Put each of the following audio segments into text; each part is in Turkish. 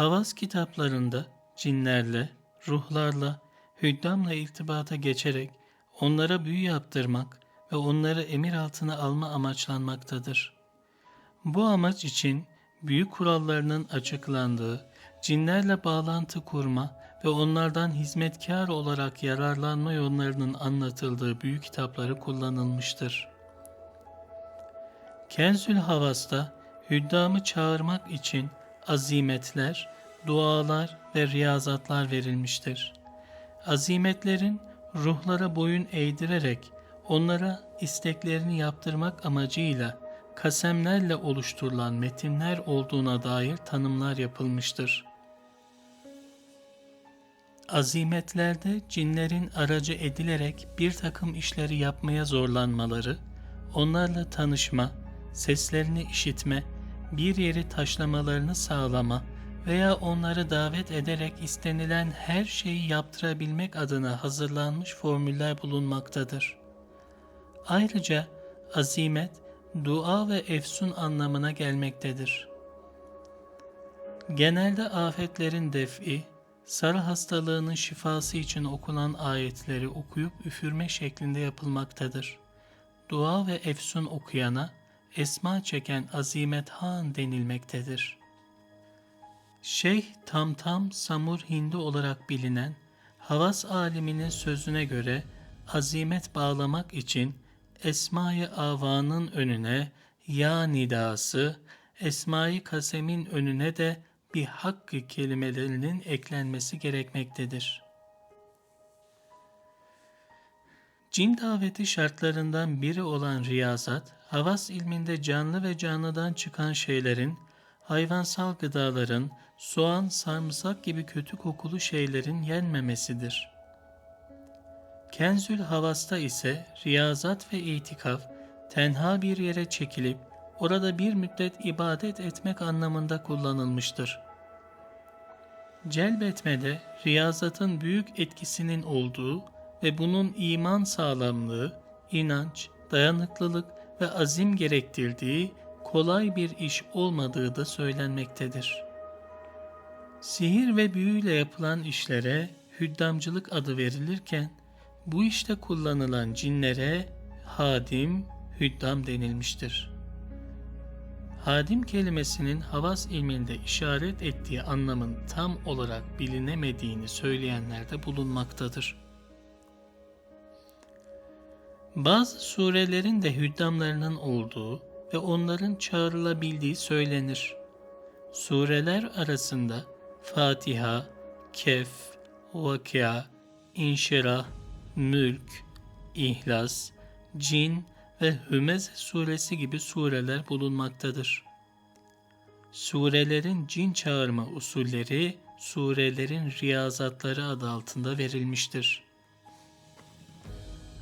Havas kitaplarında cinlerle, ruhlarla, hüddamla irtibata geçerek onlara büyü yaptırmak ve onları emir altına alma amaçlanmaktadır. Bu amaç için büyü kurallarının açıklandığı, cinlerle bağlantı kurma ve onlardan hizmetkar olarak yararlanma yollarının anlatıldığı büyük kitapları kullanılmıştır. Kenzül Havas'ta hüddamı çağırmak için azimetler, dualar ve riyazatlar verilmiştir. Azimetlerin ruhlara boyun eğdirerek onlara isteklerini yaptırmak amacıyla kasemlerle oluşturulan metinler olduğuna dair tanımlar yapılmıştır. Azimetlerde cinlerin aracı edilerek bir takım işleri yapmaya zorlanmaları, onlarla tanışma, seslerini işitme, bir yeri taşlamalarını sağlama veya onları davet ederek istenilen her şeyi yaptırabilmek adına hazırlanmış formüller bulunmaktadır. Ayrıca azimet, dua ve efsun anlamına gelmektedir. Genelde afetlerin def'i, sarı hastalığının şifası için okunan ayetleri okuyup üfürme şeklinde yapılmaktadır. Dua ve efsun okuyana, esma çeken azimet han denilmektedir. Şeyh Tamtam Samur Hindi olarak bilinen havas aliminin sözüne göre azimet bağlamak için Esma-i Ava'nın önüne ya nidası, Esma-i Kasem'in önüne de bir hakkı kelimelerinin eklenmesi gerekmektedir. Cin daveti şartlarından biri olan riyazat, havas ilminde canlı ve canlıdan çıkan şeylerin, hayvansal gıdaların, soğan, sarımsak gibi kötü kokulu şeylerin yenmemesidir. Kenzül Havas'ta ise riyazat ve itikaf, tenha bir yere çekilip orada bir müddet ibadet etmek anlamında kullanılmıştır. Celbetmede riyazatın büyük etkisinin olduğu ve bunun iman sağlamlığı, inanç, dayanıklılık ve azim gerektirdiği kolay bir iş olmadığı da söylenmektedir. Sihir ve büyüyle yapılan işlere hüddamcılık adı verilirken, bu işte kullanılan cinlere hadim, hüddam denilmiştir. Hadim kelimesinin havas ilminde işaret ettiği anlamın tam olarak bilinemediğini söyleyenler de bulunmaktadır. Bazı surelerin de hüddamlarının olduğu ve onların çağrılabildiği söylenir. Sureler arasında Fatiha, Kehf, Vakia, İnşirah, Mülk, İhlas, Cin ve Hümeze suresi gibi sureler bulunmaktadır. Surelerin cin çağırma usulleri surelerin riyazatları adı altında verilmiştir.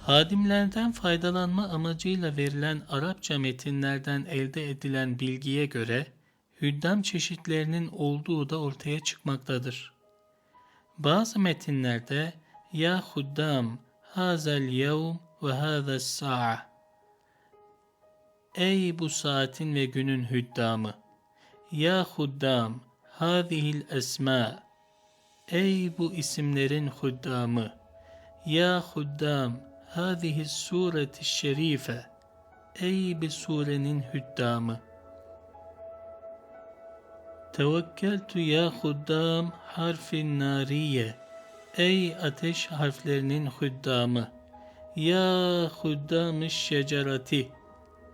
Hadimlerden faydalanma amacıyla verilen Arapça metinlerden elde edilen bilgiye göre hüddam çeşitlerinin olduğu da ortaya çıkmaktadır. Bazı metinlerde ya huddam hazel yevm ve hâzes sa'a Ey bu saatin ve günün hüddamı! Ya huddam, hâzihil esmâ! Ey bu isimlerin huddamı! Ya huddam, sureti şerife! Ey bir surenin hüddamı! Tevekkeltu ya huddam harfin nariye! Ey ateş harflerinin huddamı! Ya huddam şecerati!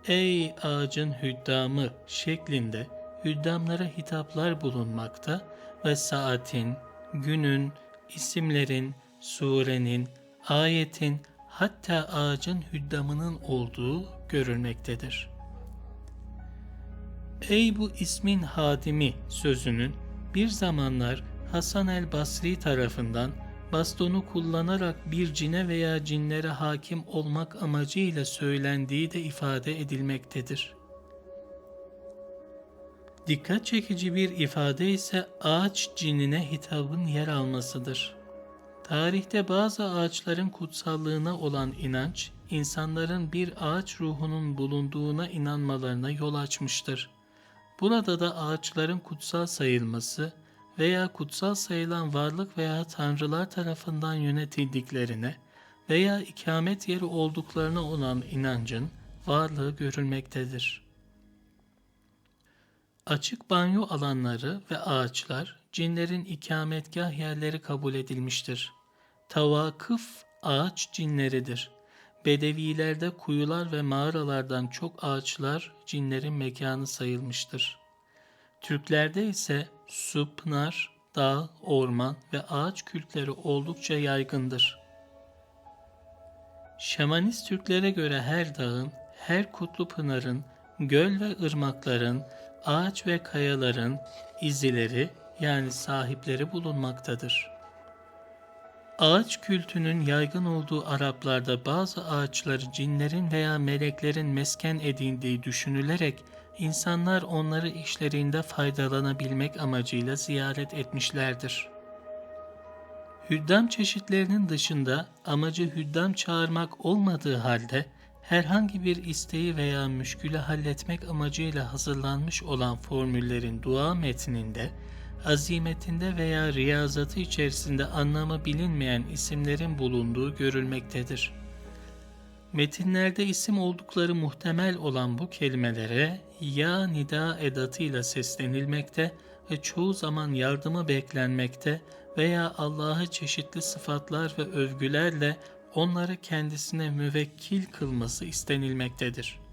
Ey ağacın hüddamı şeklinde hüddamlara hitaplar bulunmakta ve saatin, günün, isimlerin, surenin, ayetin hatta ağacın hüddamının olduğu görülmektedir. Ey bu ismin hadimi sözünün bir zamanlar Hasan el Basri tarafından bastonu kullanarak bir cine veya cinlere hakim olmak amacıyla söylendiği de ifade edilmektedir. Dikkat çekici bir ifade ise ağaç cinine hitabın yer almasıdır. Tarihte bazı ağaçların kutsallığına olan inanç, insanların bir ağaç ruhunun bulunduğuna inanmalarına yol açmıştır. Burada da ağaçların kutsal sayılması veya kutsal sayılan varlık veya tanrılar tarafından yönetildiklerine veya ikamet yeri olduklarına olan inancın varlığı görülmektedir. Açık banyo alanları ve ağaçlar cinlerin ikametgah yerleri kabul edilmiştir. Tavakıf ağaç cinleridir. Bedevilerde kuyular ve mağaralardan çok ağaçlar cinlerin mekanı sayılmıştır. Türklerde ise su, pınar, dağ, orman ve ağaç kültleri oldukça yaygındır. Şamanist Türklere göre her dağın, her kutlu pınarın, göl ve ırmakların, ağaç ve kayaların izileri yani sahipleri bulunmaktadır. Ağaç kültünün yaygın olduğu Araplarda bazı ağaçları cinlerin veya meleklerin mesken edindiği düşünülerek insanlar onları işlerinde faydalanabilmek amacıyla ziyaret etmişlerdir. Hüddam çeşitlerinin dışında amacı hüddam çağırmak olmadığı halde herhangi bir isteği veya müşkülü halletmek amacıyla hazırlanmış olan formüllerin dua metninde, azimetinde veya riyazatı içerisinde anlamı bilinmeyen isimlerin bulunduğu görülmektedir. Metinlerde isim oldukları muhtemel olan bu kelimelere ya nida edatıyla seslenilmekte ve çoğu zaman yardımı beklenmekte veya Allah'a çeşitli sıfatlar ve övgülerle onları kendisine müvekkil kılması istenilmektedir.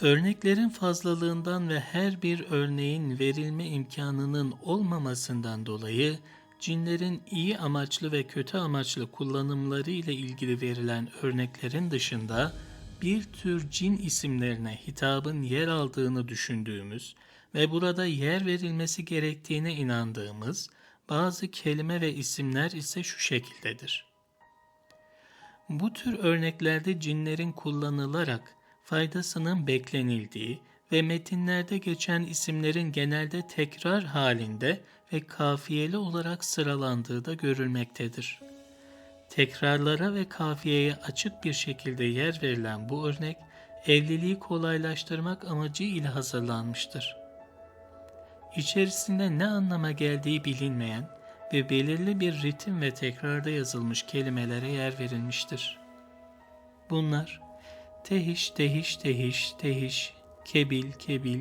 Örneklerin fazlalığından ve her bir örneğin verilme imkanının olmamasından dolayı cinlerin iyi amaçlı ve kötü amaçlı kullanımları ile ilgili verilen örneklerin dışında bir tür cin isimlerine hitabın yer aldığını düşündüğümüz ve burada yer verilmesi gerektiğine inandığımız bazı kelime ve isimler ise şu şekildedir. Bu tür örneklerde cinlerin kullanılarak faydasının beklenildiği ve metinlerde geçen isimlerin genelde tekrar halinde ve kafiyeli olarak sıralandığı da görülmektedir. Tekrarlara ve kafiyeye açık bir şekilde yer verilen bu örnek, evliliği kolaylaştırmak amacı ile hazırlanmıştır. İçerisinde ne anlama geldiği bilinmeyen ve belirli bir ritim ve tekrarda yazılmış kelimelere yer verilmiştir. Bunlar tehiş tehiş tehiş tehiş, kebil kebil,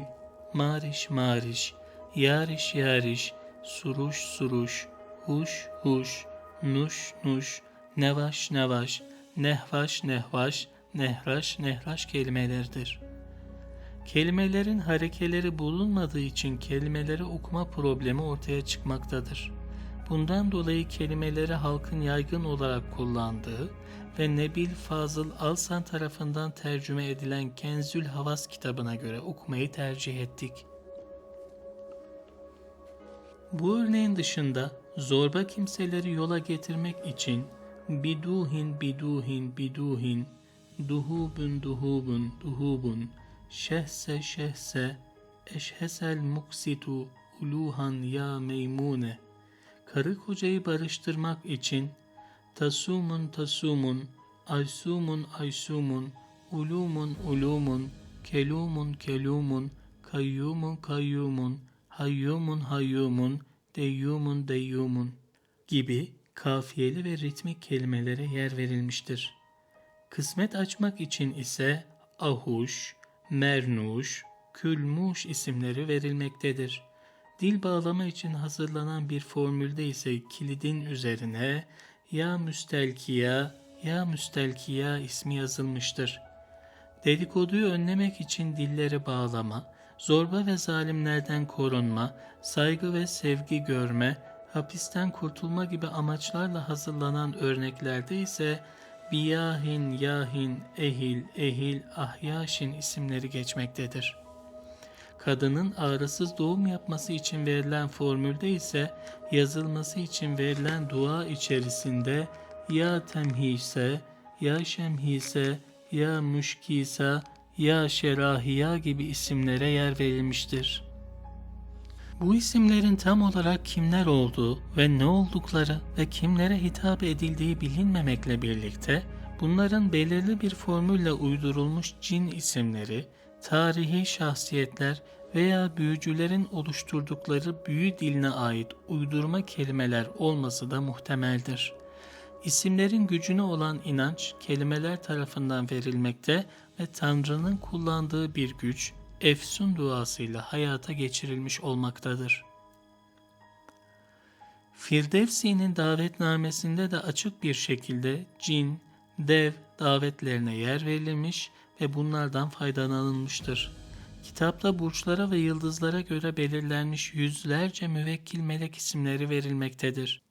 mariş mariş, yariş yariş, suruş suruş, huş huş, nuş nuş, nevaş nevaş, nehvaş nehvaş, nehraş nehraş kelimeleridir. Kelimelerin harekeleri bulunmadığı için kelimeleri okuma problemi ortaya çıkmaktadır. Bundan dolayı kelimeleri halkın yaygın olarak kullandığı ve Nebil Fazıl Alsan tarafından tercüme edilen Kenzül Havas kitabına göre okumayı tercih ettik. Bu örneğin dışında zorba kimseleri yola getirmek için biduhin biduhin biduhin duhubun duhubun duhubun şehse şehse eşhesel muksitu uluhan ya meymune karı kocayı barıştırmak için tasumun tasumun aysumun aysumun ulumun ulumun kelumun kelumun kayyumun kayyumun hayyumun hayyumun deyyumun deyyumun gibi kafiyeli ve ritmik kelimelere yer verilmiştir. Kısmet açmak için ise ahuş, mernuş, külmuş isimleri verilmektedir. Dil bağlama için hazırlanan bir formülde ise kilidin üzerine ya müstelkiya ya müstelkiya ismi yazılmıştır. Dedikoduyu önlemek için dilleri bağlama, zorba ve zalimlerden korunma, saygı ve sevgi görme, hapisten kurtulma gibi amaçlarla hazırlanan örneklerde ise Biyahin, Yahin, Ehil, Ehil, Ahyaşin isimleri geçmektedir. Kadının ağrısız doğum yapması için verilen formülde ise yazılması için verilen dua içerisinde ya temhise, ya şemhise, ya müşkisa, ya şerahiya gibi isimlere yer verilmiştir. Bu isimlerin tam olarak kimler olduğu ve ne oldukları ve kimlere hitap edildiği bilinmemekle birlikte bunların belirli bir formülle uydurulmuş cin isimleri, tarihi şahsiyetler veya büyücülerin oluşturdukları büyü diline ait uydurma kelimeler olması da muhtemeldir. İsimlerin gücüne olan inanç kelimeler tarafından verilmekte ve Tanrı'nın kullandığı bir güç Efsun duasıyla hayata geçirilmiş olmaktadır. Firdevsi'nin davetnamesinde de açık bir şekilde cin, dev davetlerine yer verilmiş ve bunlardan faydalanılmıştır. Kitapta burçlara ve yıldızlara göre belirlenmiş yüzlerce müvekkil melek isimleri verilmektedir.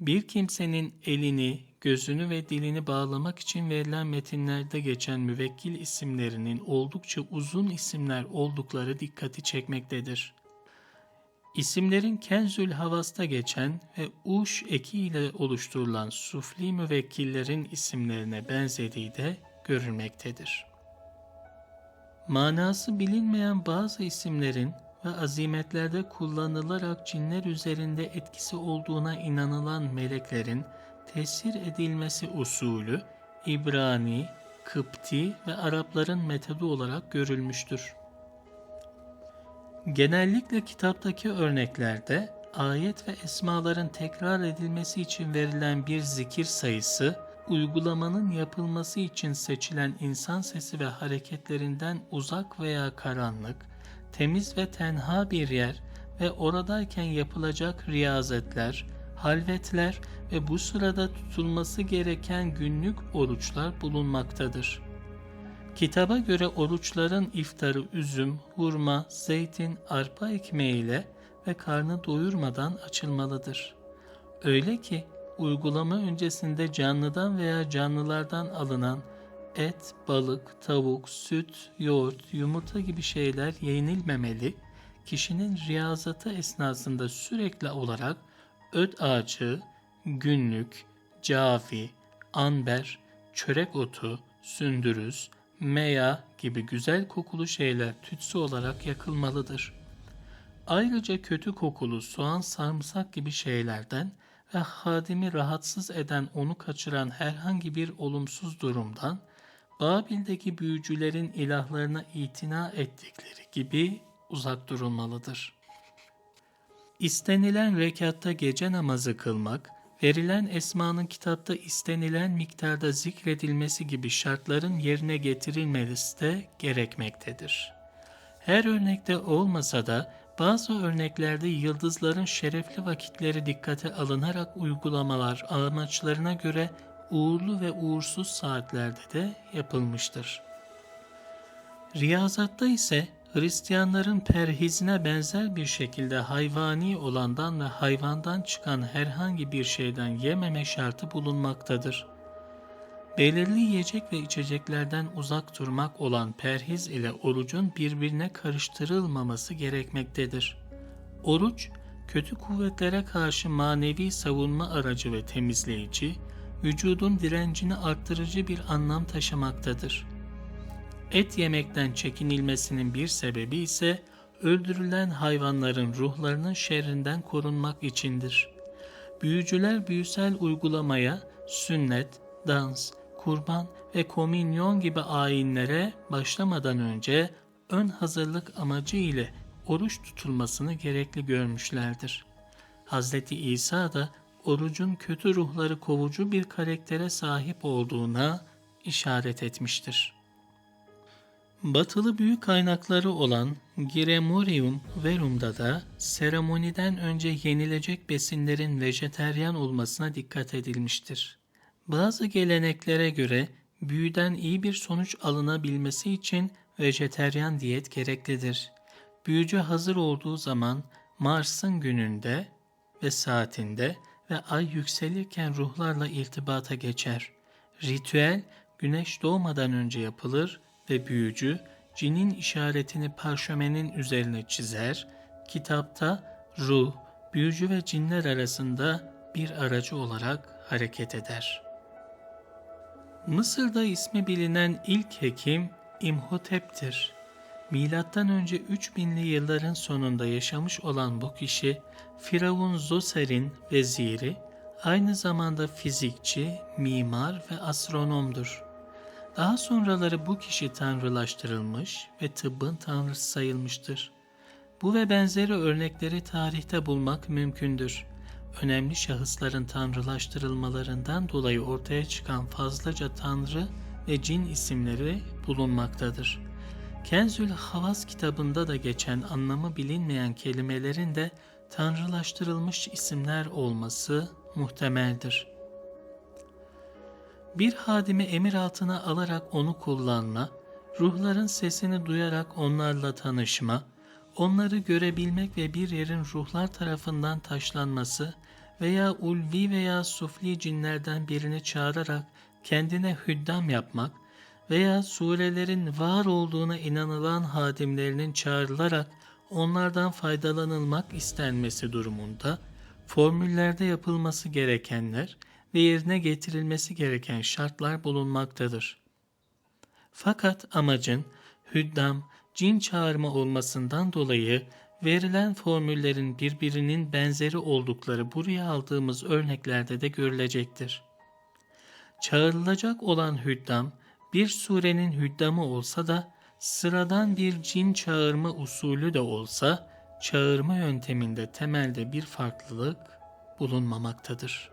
Bir kimsenin elini, gözünü ve dilini bağlamak için verilen metinlerde geçen müvekkil isimlerinin oldukça uzun isimler oldukları dikkati çekmektedir. İsimlerin Kenzül Havas'ta geçen ve Uş eki ile oluşturulan sufli müvekkillerin isimlerine benzediği de görülmektedir. Manası bilinmeyen bazı isimlerin ve azimetlerde kullanılarak cinler üzerinde etkisi olduğuna inanılan meleklerin tesir edilmesi usulü İbrani, Kıpti ve Arapların metodu olarak görülmüştür. Genellikle kitaptaki örneklerde ayet ve esmaların tekrar edilmesi için verilen bir zikir sayısı, uygulamanın yapılması için seçilen insan sesi ve hareketlerinden uzak veya karanlık, temiz ve tenha bir yer ve oradayken yapılacak riyazetler, halvetler ve bu sırada tutulması gereken günlük oruçlar bulunmaktadır. Kitaba göre oruçların iftarı üzüm, hurma, zeytin, arpa ekmeğiyle ve karnı doyurmadan açılmalıdır. Öyle ki uygulama öncesinde canlıdan veya canlılardan alınan et, balık, tavuk, süt, yoğurt, yumurta gibi şeyler yenilmemeli, kişinin riyazatı esnasında sürekli olarak öt ağacı, günlük, cavi, anber, çörek otu, sündürüz, meya gibi güzel kokulu şeyler tütsü olarak yakılmalıdır. Ayrıca kötü kokulu soğan, sarımsak gibi şeylerden ve hadimi rahatsız eden onu kaçıran herhangi bir olumsuz durumdan Babil'deki büyücülerin ilahlarına itina ettikleri gibi uzak durulmalıdır. İstenilen rekatta gece namazı kılmak, verilen esmanın kitapta istenilen miktarda zikredilmesi gibi şartların yerine getirilmesi de gerekmektedir. Her örnekte olmasa da bazı örneklerde yıldızların şerefli vakitleri dikkate alınarak uygulamalar amaçlarına göre uğurlu ve uğursuz saatlerde de yapılmıştır. Riyazatta ise Hristiyanların perhizine benzer bir şekilde hayvani olandan ve hayvandan çıkan herhangi bir şeyden yememe şartı bulunmaktadır. Belirli yiyecek ve içeceklerden uzak durmak olan perhiz ile orucun birbirine karıştırılmaması gerekmektedir. Oruç, kötü kuvvetlere karşı manevi savunma aracı ve temizleyici, vücudun direncini arttırıcı bir anlam taşımaktadır. Et yemekten çekinilmesinin bir sebebi ise öldürülen hayvanların ruhlarının şerrinden korunmak içindir. Büyücüler büyüsel uygulamaya sünnet, dans, kurban ve komünyon gibi ayinlere başlamadan önce ön hazırlık amacı ile oruç tutulmasını gerekli görmüşlerdir. Hz. İsa da orucun kötü ruhları kovucu bir karaktere sahip olduğuna işaret etmiştir. Batılı büyük kaynakları olan Giremorium Verum'da da seremoniden önce yenilecek besinlerin vejeteryan olmasına dikkat edilmiştir. Bazı geleneklere göre büyüden iyi bir sonuç alınabilmesi için vejeteryan diyet gereklidir. Büyücü hazır olduğu zaman Mars'ın gününde ve saatinde ve ay yükselirken ruhlarla irtibata geçer. Ritüel güneş doğmadan önce yapılır ve büyücü cinin işaretini parşömenin üzerine çizer. Kitapta ruh, büyücü ve cinler arasında bir aracı olarak hareket eder. Mısır'da ismi bilinen ilk hekim İmhotep'tir. Milattan önce 3000'li yılların sonunda yaşamış olan bu kişi Firavun Zoser'in veziri, aynı zamanda fizikçi, mimar ve astronomdur. Daha sonraları bu kişi tanrılaştırılmış ve tıbbın tanrısı sayılmıştır. Bu ve benzeri örnekleri tarihte bulmak mümkündür. Önemli şahısların tanrılaştırılmalarından dolayı ortaya çıkan fazlaca tanrı ve cin isimleri bulunmaktadır. Kenzül Havas kitabında da geçen anlamı bilinmeyen kelimelerin de tanrılaştırılmış isimler olması muhtemeldir. Bir hadimi emir altına alarak onu kullanma, ruhların sesini duyarak onlarla tanışma, onları görebilmek ve bir yerin ruhlar tarafından taşlanması veya ulvi veya sufli cinlerden birini çağırarak kendine hüddam yapmak veya surelerin var olduğuna inanılan hadimlerinin çağrılarak onlardan faydalanılmak istenmesi durumunda formüllerde yapılması gerekenler ve yerine getirilmesi gereken şartlar bulunmaktadır. Fakat amacın hüddam, cin çağırma olmasından dolayı verilen formüllerin birbirinin benzeri oldukları buraya aldığımız örneklerde de görülecektir. Çağrılacak olan hüddam, bir surenin hüddamı olsa da sıradan bir cin çağırma usulü de olsa çağırma yönteminde temelde bir farklılık bulunmamaktadır.